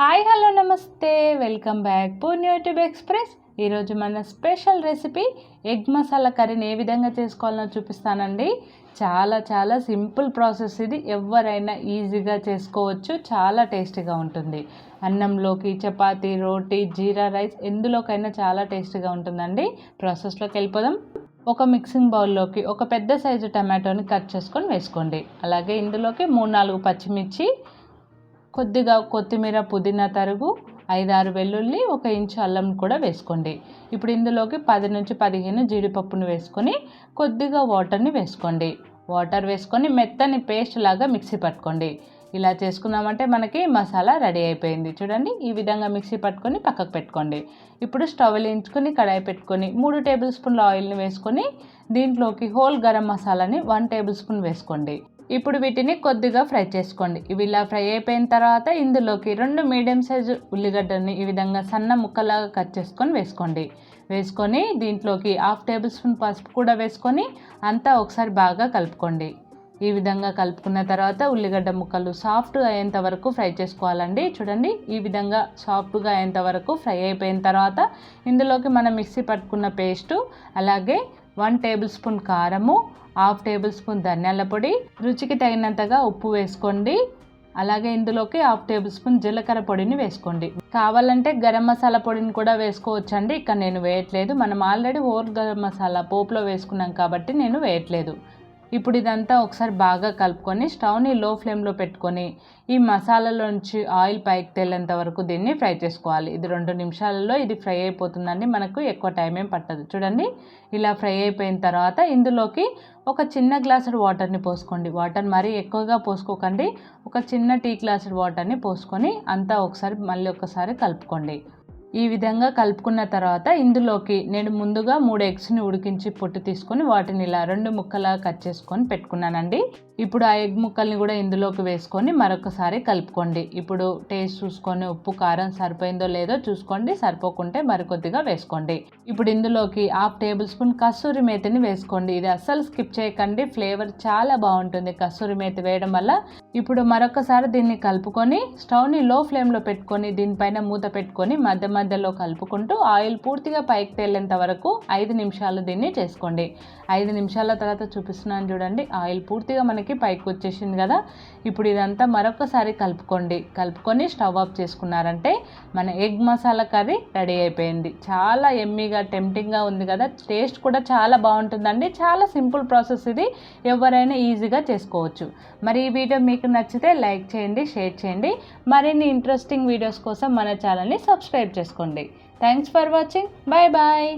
Hi hello నమస్తే. Welcome back Purna YouTube express. ఈరోజు మన స్పెషల్ రెసిపీ ఎగ్ మసాలా కర్రీని ఏ విధంగా చేసుకోవాలో చూపిస్తానండి. చాలా చాలా సింపుల్ ప్రాసెస్ ఇది. ఎవరైనా ఈజీగా చేసుకోవచ్చు. చాలా టేస్టీగా ఉంటుంది. అన్నంలోకి చపాతీ రోటీ జీరా రైస్ ఎందులోకైనా చాలా టేస్టీగా ఉంటుందండి. ప్రాసెస్లోకి వెళ్ళిపోదాం. ఒక మిక్సింగ్ బౌల్లోకి ఒక పెద్ద సైజు టమాటోని కట్ చేసుకొని వేసుకోండి. అలాగే ఇందులోకి మూడు నాలుగు పచ్చిమిర్చి కొద్దిగా కొత్తిమీర పుదీనా తరుగు ఐదారు వెల్లుల్లి ఒక ఇంచు అల్లం కూడా వేసుకోండి. ఇప్పుడు ఇందులోకి పది నుంచి పదిహేను జీడిపప్పును వేసుకొని కొద్దిగా వాటర్ని వేసుకోండి. వాటర్ వేసుకొని మెత్తని పేస్ట్ లాగా మిక్సీ పట్టుకోండి. ఇలా చేసుకున్నామంటే మనకి మసాలా రెడీ అయిపోయింది. చూడండి ఈ విధంగా మిక్సీ పట్టుకొని పక్కకు పెట్టుకోండి. ఇప్పుడు స్టవ్ వెలిగించుకొని కడాయి పెట్టుకొని మూడు టేబుల్ స్పూన్ల ఆయిల్ని వేసుకొని దీంట్లోకి హోల్ గరం మసాలాని వన్ టేబుల్ స్పూన్ వేసుకోండి. ఇప్పుడు వీటిని కొద్దిగా ఫ్రై చేసుకోండి. ఇవి ఇలా ఫ్రై అయిపోయిన తర్వాత ఇందులోకి రెండు మీడియం సైజు ఉల్లిగడ్డని ఈ విధంగా సన్న ముక్కలాగా కట్ చేసుకొని వేసుకోండి. వేసుకొని దీంట్లోకి హాఫ్ టేబుల్ స్పూన్ పసుపు కూడా వేసుకొని అంతా ఒకసారి బాగా కలుపుకోండి. ఈ విధంగా కలుపుకున్న తర్వాత ఉల్లిగడ్డ ముక్కలు సాఫ్ట్గా అయ్యేంత వరకు ఫ్రై చేసుకోవాలండి. చూడండి ఈ విధంగా సాఫ్ట్గా అయ్యేంత వరకు ఫ్రై అయిపోయిన తర్వాత ఇందులోకి మనం మిక్సీ పట్టుకున్న పేస్టు అలాగే వన్ టేబుల్ స్పూన్ కారము హాఫ్ టేబుల్ స్పూన్ ధనియాల పొడి. రుచికి తగినంతగా ఉప్పు వేసుకోండి. అలాగే ఇందులోకి హాఫ్ టేబుల్ స్పూన్ జీలకర్ర పొడిని వేసుకోండి. కావాలంటే గరం మసాలా పొడిని కూడా వేసుకోవచ్చండి. ఇక్కడ నేను వేయట్లేదు. మనం ఆల్రెడీ హోల్ గరం మసాలా పోపులో వేసుకున్నాం కాబట్టి నేను వేయట్లేదు. ఇప్పుడు ఇదంతా ఒకసారి బాగా కలుపుకొని స్టవ్ని లో ఫ్లేమ్లో పెట్టుకొని ఈ మసాలాలోంచి ఆయిల్ పైకి తేలేంత వరకు దీన్ని ఫ్రై చేసుకోవాలి. ఇది రెండు నిమిషాలలో ఇది ఫ్రై అయిపోతుందండి. మనకు ఎక్కువ టైం ఏం పట్టదు. చూడండి ఇలా ఫ్రై అయిపోయిన తర్వాత ఇందులోకి ఒక చిన్న గ్లాసుడు వాటర్ని పోసుకోండి. వాటర్ మరీ ఎక్కువగా పోసుకోకండి. ఒక చిన్న టీ గ్లాసుడు వాటర్ని పోసుకొని అంతా ఒకసారి మళ్ళీ ఒకసారి కలుపుకోండి. ఈ విధంగా కలుపుకున్న తర్వాత ఇందులోకి నేను ముందుగా మూడు ఎగ్స్ని ఉడికించి పొట్టు తీసుకొని వాటిని ఇలా రెండు ముక్కలా కట్ చేసుకొని పెట్టుకున్నానండి. ఇప్పుడు ఆ ఎగ్ ముక్కల్ని కూడా ఇందులోకి వేసుకొని మరొకసారి కలుపుకోండి. ఇప్పుడు టేస్ట్ చూసుకొని ఉప్పు కారం సరిపోయిందో లేదో చూసుకోండి. సరిపోకుంటే మరికొద్దిగా వేసుకోండి. ఇప్పుడు ఇందులోకి హాఫ్ టేబుల్ స్పూన్ కస్తూరి మేతిని వేసుకోండి. ఇది అస్సలు స్కిప్ చేయకండి. ఫ్లేవర్ చాలా బాగుంటుంది కస్తూరి మేతి వేయడం వల్ల. ఇప్పుడు మరొకసారి దీన్ని కలుపుకొని స్టవ్ని లో ఫ్లేమ్లో పెట్టుకొని దీనిపైన మూత పెట్టుకొని మధ్య మధ్యలో కలుపుకుంటూ ఆయిల్ పూర్తిగా పైకి తేలేంత వరకు ఐదు నిమిషాలు దీన్ని చేసుకోండి. ఐదు నిమిషాల తర్వాత చూపిస్తున్నాను చూడండి. ఆయిల్ పూర్తిగా మనకి మనకి పైకి వచ్చేసింది కదా. ఇప్పుడు ఇదంతా మరొకసారి కలుపుకోండి. కలుపుకొని స్టవ్ ఆఫ్ చేసుకున్నారంటే మన ఎగ్ మసాలా కర్రీ రెడీ అయిపోయింది. చాలా ఎమ్మీగా టెంప్టింగ్గా ఉంది కదా. టేస్ట్ కూడా చాలా బాగుంటుందండి. చాలా సింపుల్ ప్రాసెస్ ఇది. ఎవరైనా ఈజీగా చేసుకోవచ్చు. మరి ఈ వీడియో మీకు నచ్చితే లైక్ చేయండి షేర్ చేయండి. మరిన్ని ఇంట్రెస్టింగ్ వీడియోస్ కోసం మన ఛానల్ని సబ్స్క్రైబ్ చేసుకోండి. Thanks for watching. Bye bye.